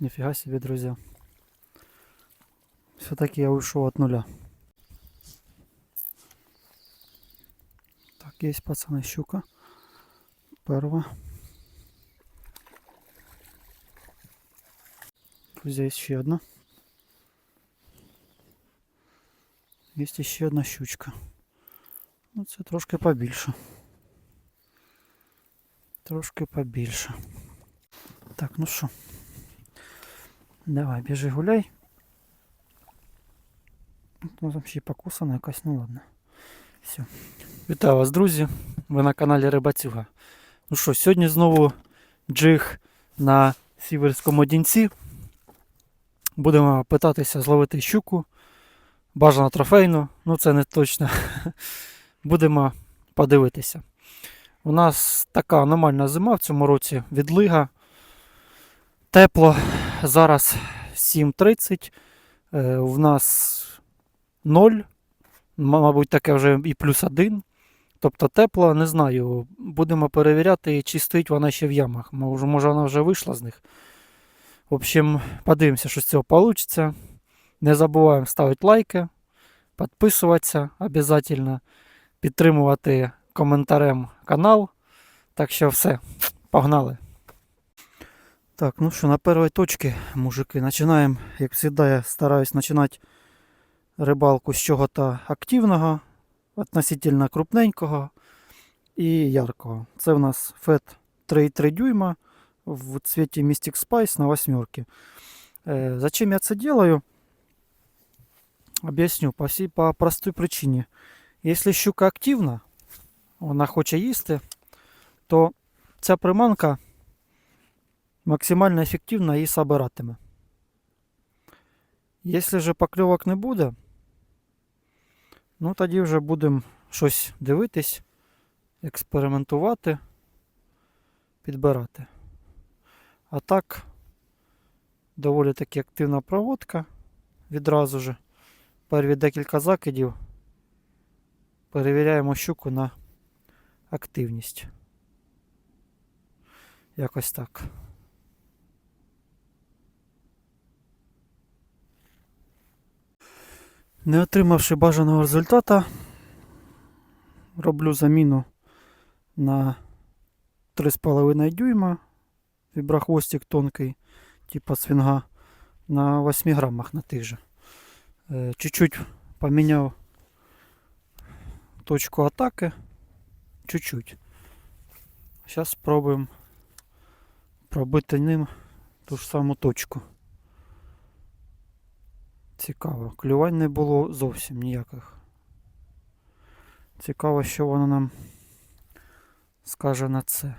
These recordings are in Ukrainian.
Нифига себе, друзья. Все-таки я ушел от нуля. Так, есть, пацаны, щука. Перва. Друзья, есть еще одна. Есть ще одна щучка. Ну, це трошки побільше. Трошки побільше. Так, ну що. Давай, біжи гуляй. Ну, там ще покусана якась, ну ладно. Все. Вітаю вас, друзі. Ви на каналі Рибацюга. Ну що, сьогодні знову джиг на сіверському дінці. Будемо питатися зловити щуку. Бажано трофейну, ну це не точно. Будемо подивитися. У нас така аномальна зима в цьому році відлига. Тепло. Зараз 7.30. Е, в нас 0. Мабуть, таке вже і плюс 1. Тобто тепло, не знаю. Будемо перевіряти, чи стоїть вона ще в ямах. Може, вона вже вийшла з них. В общем, подивимося, що з цього вийде. Не забуваємо ставити лайки, підписуватися обов'язково, підтримувати коментарем канал. Так що все, погнали. Так, ну що, на першій точці, мужики, починаємо, як завжди, я стараюсь починати рибалку з чого-то активного, относительно крупненького і яркого. Це в нас FET 3,3 дюйма в цвіті Mystic Spice на восьмерки. Э, Зачем я це делаю? Об'ясню по, всій, по простій причині. Якщо щука активна, вона хоче їсти, то ця приманка максимально ефективно її собиратиме. Якщо же покльовок не буде, ну тоді вже будемо щось дивитись, експериментувати, підбирати. А так, доволі таки активна проводка відразу же. Перві декілька закидів перевіряємо щуку на активність. Якось так. Не отримавши бажаного результата, роблю заміну на 3,5 дюйма. Віброхвостик тонкий, типа свинга, на 8 граммах на тих же. Чуть-чуть поміняв точку атаки. Чуть-чуть. Зараз спробуємо пробити ним ту ж саму точку. Цікаво. Клювань не було зовсім ніяких. Цікаво, що воно нам скаже на це.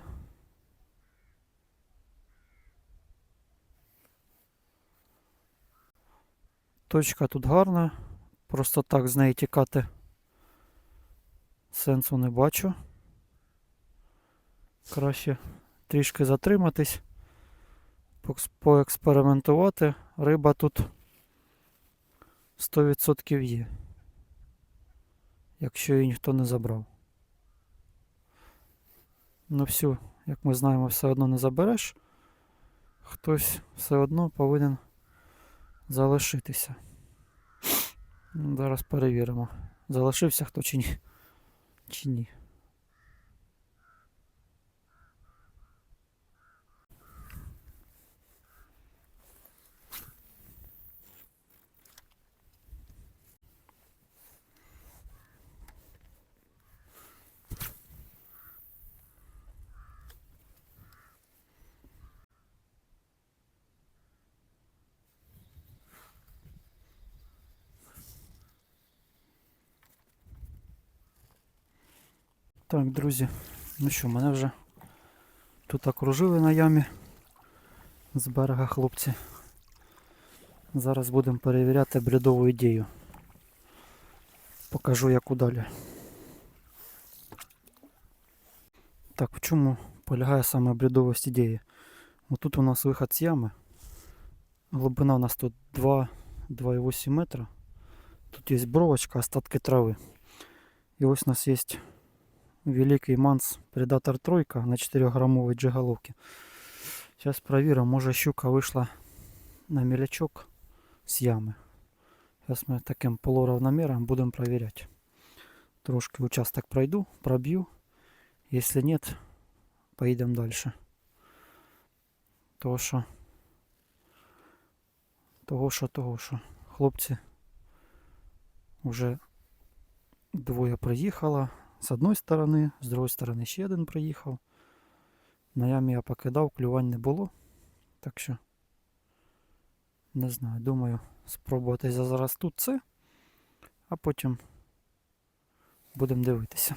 Точка тут гарна. Просто так з неї тікати сенсу не бачу. Краще трішки затриматись, поекспериментувати. Риба тут 100% є. Якщо її ніхто не забрав. Ну всю, як ми знаємо, все одно не забереш. Хтось все одно повинен залишитися. Зараз перевіримо. Залишився хто чи ні. Чи ні. Так, друзі, ну що, мене вже тут окружили на ямі з берега хлопці. Зараз будемо перевіряти бредову ідею. Покажу яку далі. Так, в чому полягає саме бредовість ідеї? Отут у нас виход з ями. Глибина у нас тут 2-2,8 метра. Тут є бровочка, остатки трави. І ось у нас є Великий Манс Предатор Тройка на 4 грамовой джиголовке. Сейчас проверим, может щука вышла на мілячок з ями. Зараз ми таким полуравноміром будемо перевіряти. Трошки участок пройду, проб'ю. Якщо нет, поїдемо далі. Того що. Того що, того що. Хлопці вже двоє приїхало. З одної сторони, з другої сторони ще один приїхав. На ямі я покидав, клювань не було. Так що не знаю, думаю, спробувати зараз тут це, а потім будемо дивитися.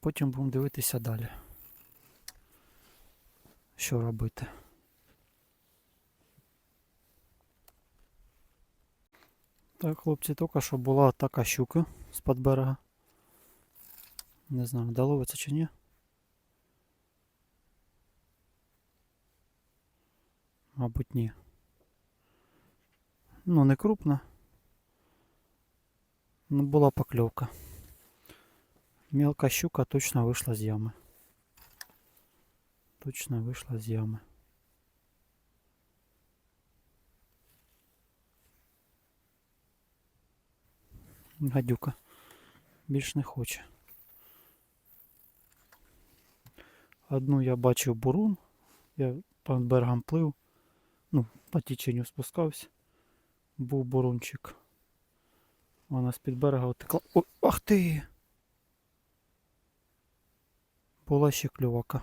Потім будемо дивитися далі. Що робити. Так, хлопці, тільки що була така щука з-під берега. Не знаю, доловиться чи ні. Мабуть, ні. Ну, не крупна. Ну, була покльовка. Мелка щука точно вийшла з ями. Точно вийшла з ями. Гадюка. Більш не хоче. Одну я бачив бурун. Я по берегам плив. Ну, по теченню спускався. Був бурунчик. Вона з-під берега отекла. О, ах ти! Була ще клювака.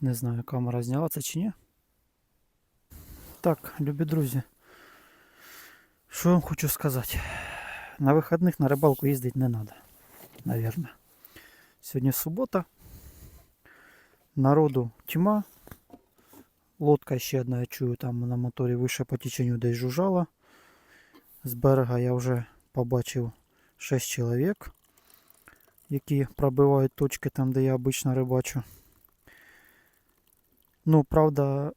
Не знаю, камера зняла це чи ні. Так, любі друзі. Що я вам хочу сказати? На вихідних на рибалку їздити не треба. Наверное. Сьогодні субота. Народу тьма. Лодка ще одна, я чую, там на моторі вище по теченню десь жужжала. З берега я вже побачив 6 чоловік, які пробивають точки там, де я обично рибачу. Ну, правда,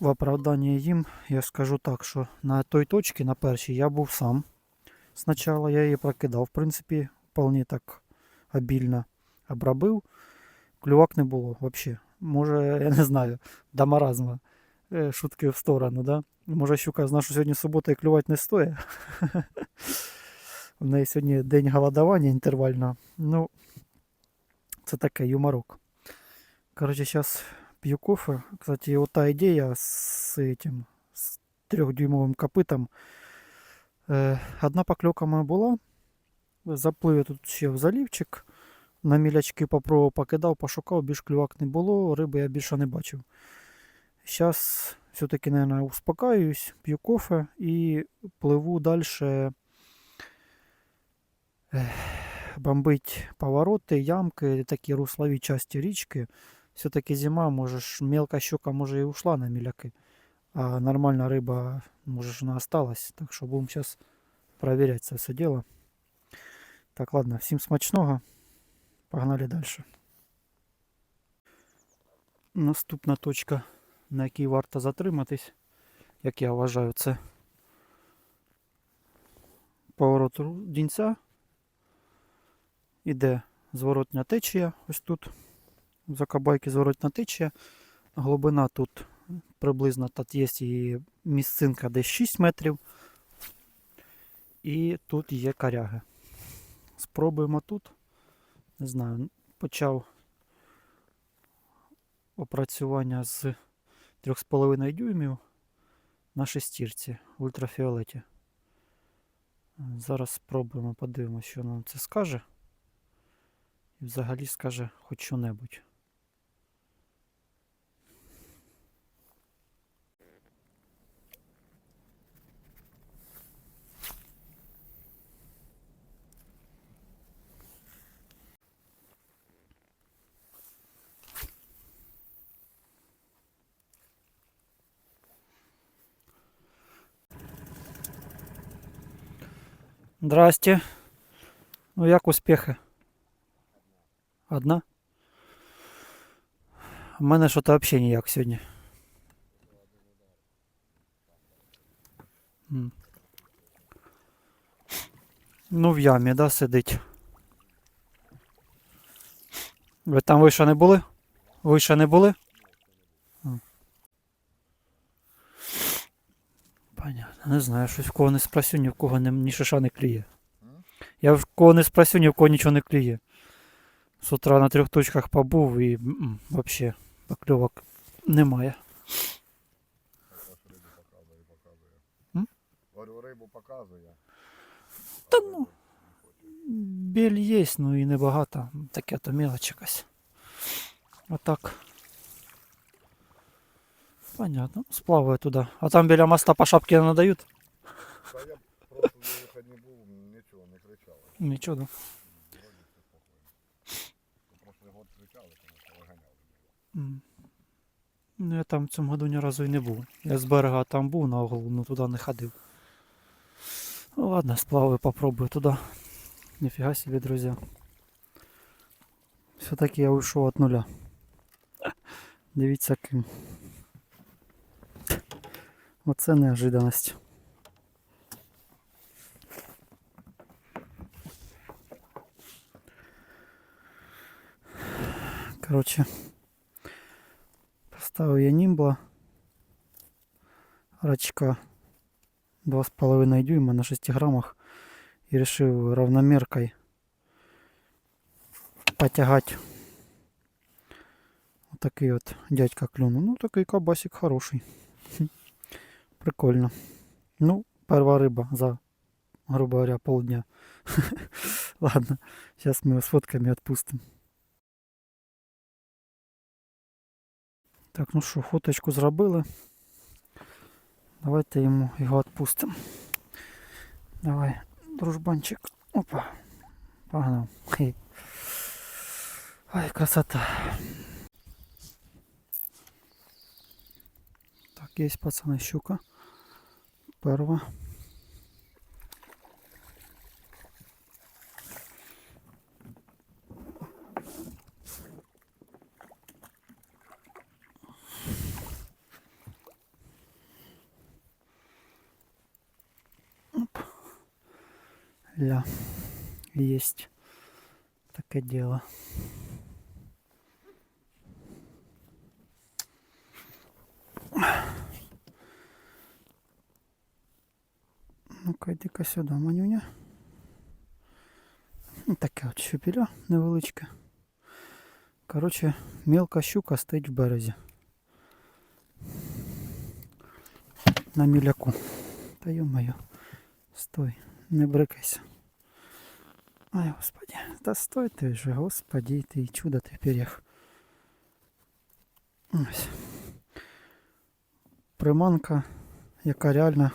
в оправдання їм я скажу так, що на той точці, на першій, я був сам. Спочатку я її прокидав, в принципі, вполне так обільно обробив. Клювак не було взагалі. Може, я не знаю, до маразма. Е, Шутки в сторону, да? Може, щука знає, що сьогодні субота і клювати не стоїть. У неї сьогодні день голодування інтервального. Ну, це таке юморок. Коротше, зараз п'ю кофе. Кстати, от та ідея з этим, з трьохдюймовим копитом. Е, одна покльовка моя була. Заплив я тут ще в залівчик. На мілячки попробував, покидав, пошукав, більш клювак не було, риби я більше не бачив. Зараз все-таки, наверное, успокаюсь, п'ю кофе і пливу далі бомбить повороти, ямки, такі руслові часті річки. Все-таки зима, може мелка щука може і ушла на міляки, а нормальна риба, може ж вона осталась. Так що будемо зараз перевіряти це все діло. Так, ладно, всім смачного. Погнали далі. Наступна точка, на якій варто затриматись, як я вважаю, це поворот дінця. Іде зворотня течія, ось тут. За кабайки зворотня течія. Глибина тут приблизно тут є і місцинка десь 6 метрів. І тут є коряги. Спробуємо тут. Не знаю, почав опрацювання з 3,5 дюймів на шестірці в ультрафіолеті. Зараз спробуємо, подивимося, що нам це скаже. І взагалі скаже хоч що-небудь. Здрасте. Ну як успіхи? Одна? У мене що то взагалі ніяк сьогодні. Ну, в ямі, да, сидить. Ви там вище не були? Вище не були? Понятно. Не знаю, щось в кого не спросю, ні в кого не, ні шиша не клює. М? Я в кого не спросю, ні в кого нічого не клює. З утра на трьох точках побув і м-м, покльовок немає. Говорю, рибу показує. Та ну. Біль є, ну і небагато. Таке то мелоч якась. Отак. Понятно. Сплаваю туди. А там біля моста по шапці не надають? Та я просто був, нічого не кричали. Нічого. да. Вроді. Прошлий год кричали, тому що виганяли. М. Ну, я там в цьому году ні разу і не був. Я з берега там був на углу, ну туди не ходив. Ну ладно, сплаваю, попробую туди. Ніфіга собі, друзі. Все-таки я уйшов від нуля. Дивіться ким. Вот Оце неожиданность. Короче, поставил я німбла рачка 2,5 дюйма на 6 граммах и решил равномеркой потягать. Вот от, вот дядька клюну, Ну такой кабасик хороший. Прикольно. Ну, первая рыба за, грубо говоря, полдня. Ладно, сейчас мы его с фотками отпустим. Так, ну що, фоточку зробили. Давайте йому його відпустимо. Давай, дружбанчик. Опа. Погнав. Хе. Ой, красота. Так, є пацани щука. Перва. Ля. Есть. Такое дело. Ну-ка, йди-ка сюди, манюня. Ну, Таке от щупіля невеличке. Коротше, мелка щука стоїть в березі. На міляку. Та ё-моё. Стой, не брикайся. Ай, господи, та стой ти вже, господи, ти чудо ти перех. Ось. Приманка, яка реально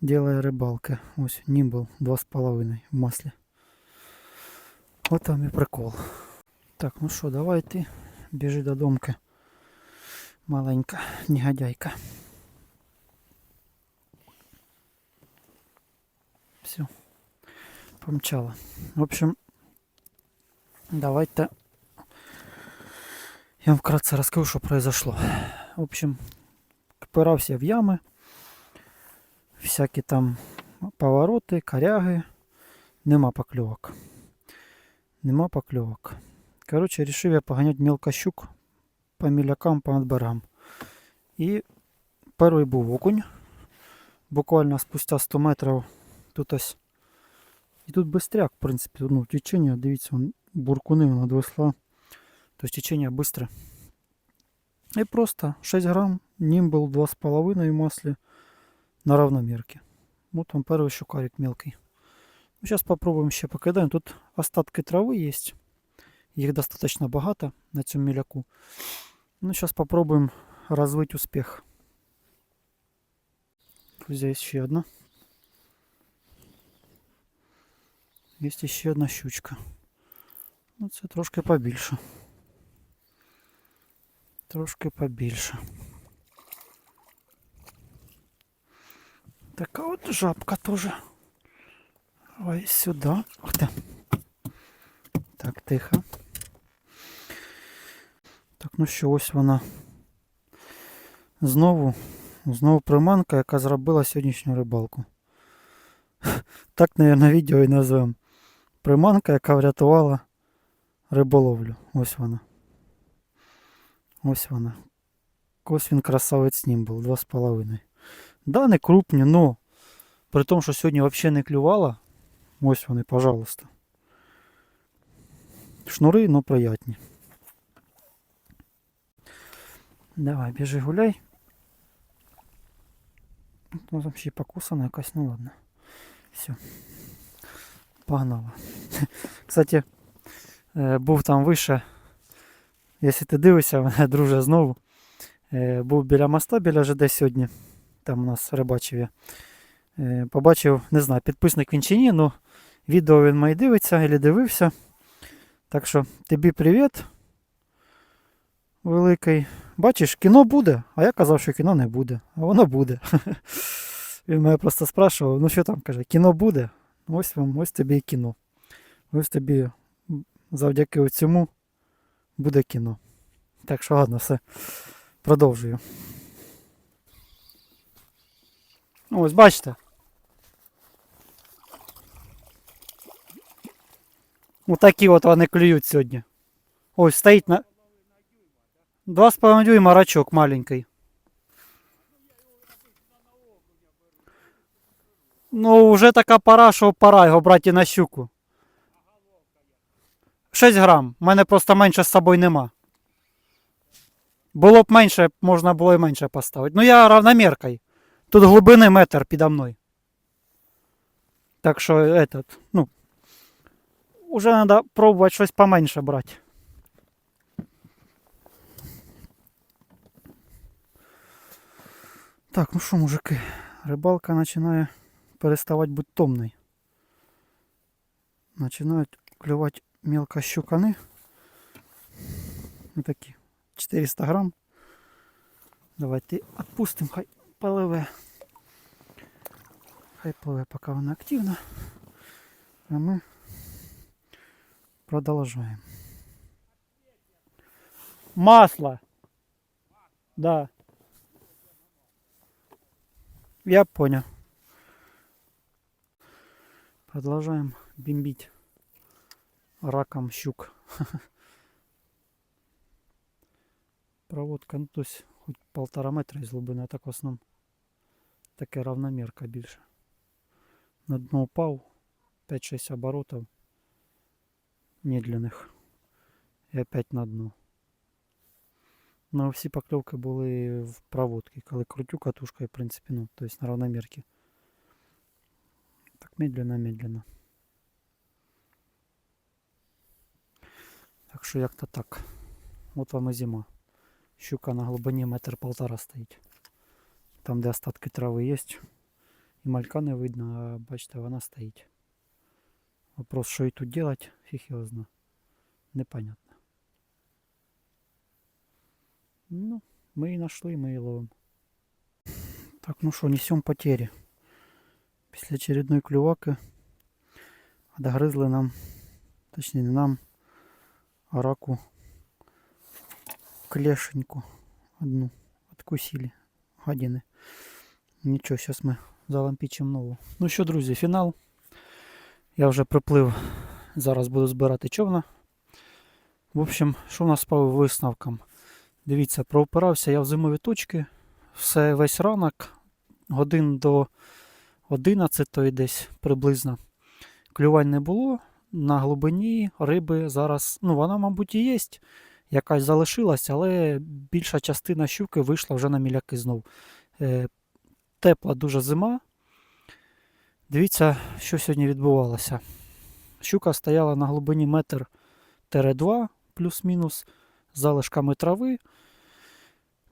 делає рибалки. Ось німбл 2,5 в маслі. От там і прикол. Так, ну що, давай ти біжи до домки. Маленька негодяйка. Все. Помчала. В общем, давайте я вам вкратце расскажу, что произошло. В общем, впирався в ями, Всякі там повороти, коряги, нема покльовок. Нема покльовок. Короче, решив я поганять мелкощук по мілякам, по надберам. І перший був окунь. Буквально спустя 100 метрів тут ось. І тут бистряк, в принципі, ну, течення, дивіться, буркуни над весла. Тобто течення бистре. І просто 6 грам, німбл 2,5 в маслі на равномірці. Вот он перший щукарик мелкий. Ну, сейчас попробуем ще покидаємо. Тут остатки трави є. Їх достаточно багато на цьому міляку. Ну, сейчас попробуем розвити успіх. Друзі, є ще одна. Є ще одна щучка. Ну, це трошки побільше. Трошки побільше. Така от жабка теж. Ой, сюди. Ух ти. Так, тихо. Так, ну що, ось вона. Знову, знову приманка, яка зробила сьогоднішню рибалку. Так, наверное, відео і назвемо. Приманка, яка врятувала риболовлю. Ось вона. Ось вона. Ось він красавець німбл, 2,5. Да, не крупні, но при тому, що сьогодні взагалі не клювало, ось вони, пожалуйста. Шнури, но приятні. Давай, біжи гуляй. Ну, там ще покусана якась, ну ладно. Все. Погнала. Кстати, е, був там вище. Якщо ти дивишся, друже знову. Е, Був біля моста, біля ЖД сьогодні. Там у нас рибачив я. Е, Побачив, не знаю, підписник він чи ні, але відео він має дивиться або дивився. Так що тобі привіт. Великий. Бачиш, кіно буде, а я казав, що кіно не буде. А воно буде. Він мене просто спрашував, ну що там каже, кіно буде? Ось вам, ось тобі і кіно. Ось тобі завдяки цьому буде кіно. Так що ладно, все. Продовжую. Ось бачите. Отакі от вони клюють сьогодні. Ось стоїть на. Два з половиною дюйма рачок маленький. Ну, вже така пора, що пора його брати на щуку. 6 грам. У мене просто менше з собою нема. Було б менше, можна було і менше поставити. Ну я равноміркою. Тут глибини метр підо мною. Так що этот, ну. Уже треба пробувати щось поменше брати. Так, ну що, мужики, рибалка починає переставати бути томною. Починають клювати мелко щукани. Ну такі 400 грам. Давайте відпустимо, хай пливе. Хай пливе, поки вона активна. А ми продовжуємо. Масло. Да. Я понял. Продолжаем бомбить раком щук. Проводка, ну то есть хоть полтора метра із глибини, а так в основному таке равномірка більше. На дно упав 5-6 оборотів медленних. І опять на дно. Ну, всі покльовки були в проводці, коли крутю катушкою, в принципі, ну, есть на равномірці. Так медленно-медленно. Так що як-то так. От вам і зима. Щука на глибині метр полтора стоїть. Там, де остатки трави є. І малька не видно, а бачите, вона стоїть. Вопрос, що і тут делать, фіг його зна. Непонятно. Ну, ми її знайшли, ми її ловимо. Так, ну що, несемо потери. Після очередної клюваки догризли нам, точніше не нам, а раку клешеньку одну откусили Гадини. Нічого, зараз ми залампічимо нову. Ну що, друзі, фінал. Я вже приплив, зараз буду збирати човна. В общем, що в нас по висновкам? Дивіться, проопирався я в зимові точки. Все весь ранок, годин до 11 десь приблизно. Клювань не було. На глибині риби зараз, ну вона, мабуть, і є. Якась залишилась, але більша частина щуки вийшла вже на міляки знов. Е, тепла дуже зима. Дивіться, що сьогодні відбувалося. Щука стояла на глибині метр 2 плюс-мінус залишками трави.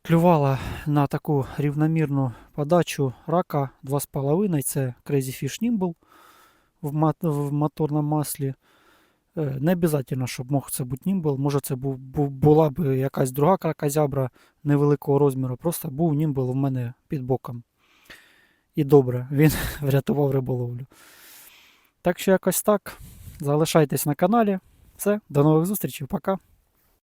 Клювала на таку рівномірну подачу рака 2,5. Це Crazy Fish Nimble в моторному маслі. Е, Не обов'язково, щоб мог це бути німбл. Може це був, була б якась друга кракозябра невеликого розміру. Просто був німбл в мене під боком. І добре, він врятував риболовлю. Так що якось так. Залишайтесь на каналі. Все, до нових зустрічей, пока.